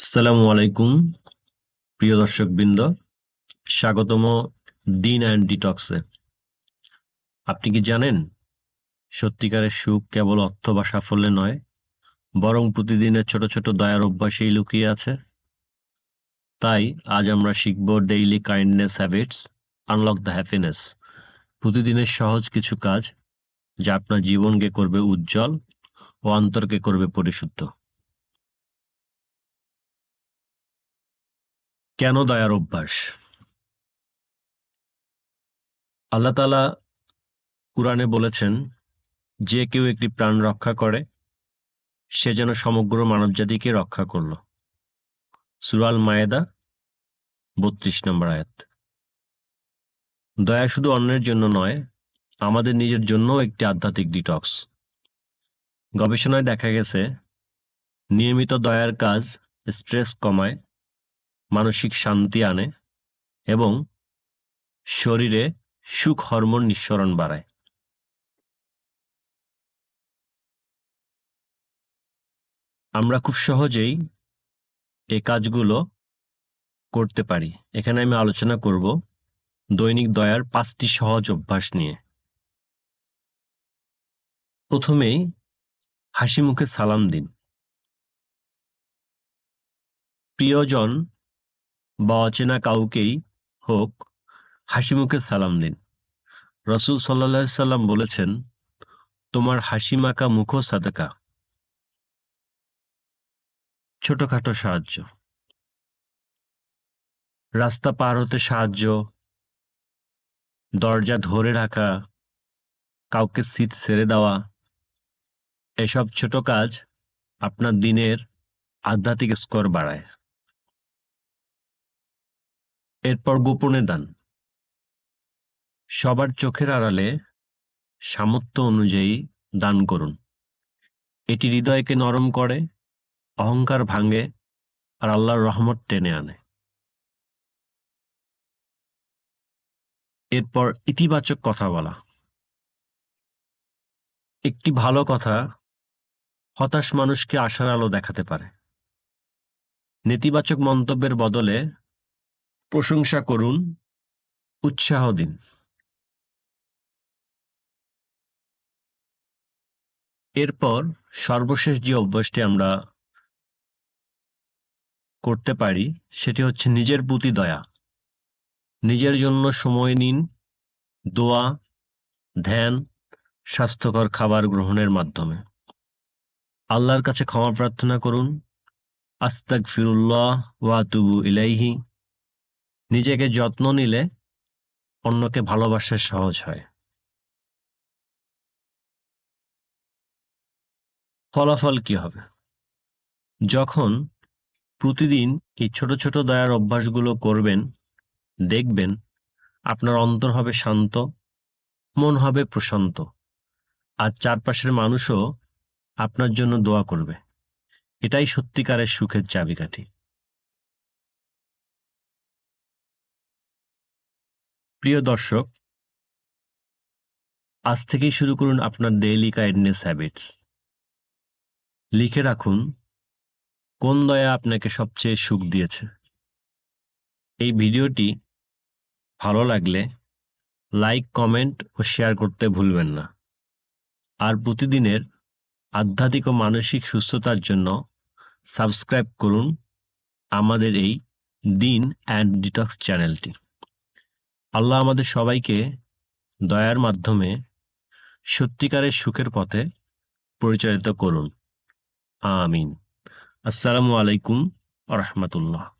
আসসালামু আলাইকুম, প্রিয় দর্শকবৃন্দ। স্বাগতম ডিন অ্যান্ড ডিটক্সে। আপনি কি জানেন, সত্যিকারের সুখ কেবল অর্থ বা সাফল্যে নয়, বরং প্রতিদিনের ছোট ছোট দয়ার অভ্যাসেই লুকিয়ে আছে? তাই আজ আমরা শিখব daily kindness habits unlock the happiness প্রতিদিনের সহজ কিছু কাজ, যা আপনার জীবনকে করবে উজ্জ্বল ও অন্তরকে করবে পরিশুদ্ধ। কেন দয়ার অভ্যাস? আল্লাহ তালা কুরআনে বলেছেন, যে কেউ একটি প্রাণ রক্ষা করে, সে যেন সমগ্র মানবজাতিকে রক্ষা করল। সুরাল মায়েদা বত্রিশ নম্বর আয়াত। দয়া শুধু অন্যের জন্য নয়, আমাদের নিজের জন্যও একটি আধ্যাত্মিক ডিটক্স গবেষণায় দেখা গেছে, নিয়মিত দয়ার কাজ স্ট্রেস কমায় মানসিক শান্তি আনে এবং শরীরে সুখ হরমোন নিঃসরণ বাড়ায়। আমরা খুব সহজেই এই কাজগুলো করতে পারি। এখানে আমি আলোচনা করব দৈনিক দয়ার পাঁচটি সহজ অভ্যাস নিয়ে। প্রথমেই হাসি মুখে সালাম দিন। প্রিয়জন বা অচেনা কাউকেই হোক হাসি মুখে সালাম দিন। রসুল সাল্লা সাল্লাম বলেছেন, তোমার হাসি মাখা মুখ সাদাকা। ছোটখাটো সাহায্য। রাস্তা পার হতে সাহায্য। দরজা ধরে রাখা। কাউকে সিট ছেড়ে দেওয়া। এসব ছোট কাজ আপনার দিনের আধ্যাত্মিক স্কোর বাড়ায়। এরপর গোপনে দান। সবার চোখের আড়ালে সামর্থ্য অনুযায়ী দান করুন। এটি হৃদয়কে নরম করে, অহংকার ভাঙে আর আল্লাহর রহমত টেনে আনে। এরপর ইতিবাচক কথা বলা। একটি ভালো কথা হতাশ মানুষকে আশার আলো দেখাতে পারে। নেতিবাচক মন্তব্যের বদলে প্রশংসা করুন, উৎসাহ দিন। এরপর সর্বশেষ যে অভ্যাসটি আমরা করতে পারি, সেটি হচ্ছে নিজের প্রতি দয়া। নিজের জন্য সময় নিন, দোয়া, ধ্যান, স্বাস্থ্যকর খাবার গ্রহণের মাধ্যমে। আল্লাহর কাছে ক্ষমা প্রার্থনা করুন। আস্তাক ফিরুল্লাহ ওয়াতুবু ইলাইহি। নিজেকে যত্ন নিলে অন্যকে ভালোবাসা সহজ হয়। ফলাফল কি হবে? যখন প্রতিদিন এই ছোট ছোট দয়ার অভ্যাসগুলো করবেন, দেখবেন আপনার অন্তর হবে শান্ত, মন হবে প্রশান্ত, আর চারপাশের মানুষও আপনার জন্য দোয়া করবে। এটাই সত্যিকারের সুখের চাবিকাঠি। প্রিয় দর্শক, আজ থেকেই শুরু করুন আপনার ডেইলি কাইন্ডনেস হ্যাবিটস লিখে রাখুন, কোন দয়া আপনাকে সবচেয়ে সুখ দিয়েছে? এই ভিডিওটি ভালো লাগলে লাইক কমেন্ট ও শেয়ার করতে ভুলবেন না। আর প্রতিদিনের আধ্যাত্মিক ও মানসিক সুস্থতার জন্য সাবস্ক্রাইব করুন আমাদের এই দিন অ্যান্ড ডিটক্স চ্যানেলটি আল্লাহ আমাদের সবাইকে দয়ার মাধ্যমে সত্যিকারের সুখের পথে পরিচালিত করুন। আমিন। আসসালামু আলাইকুম রহমতুল্লাহ।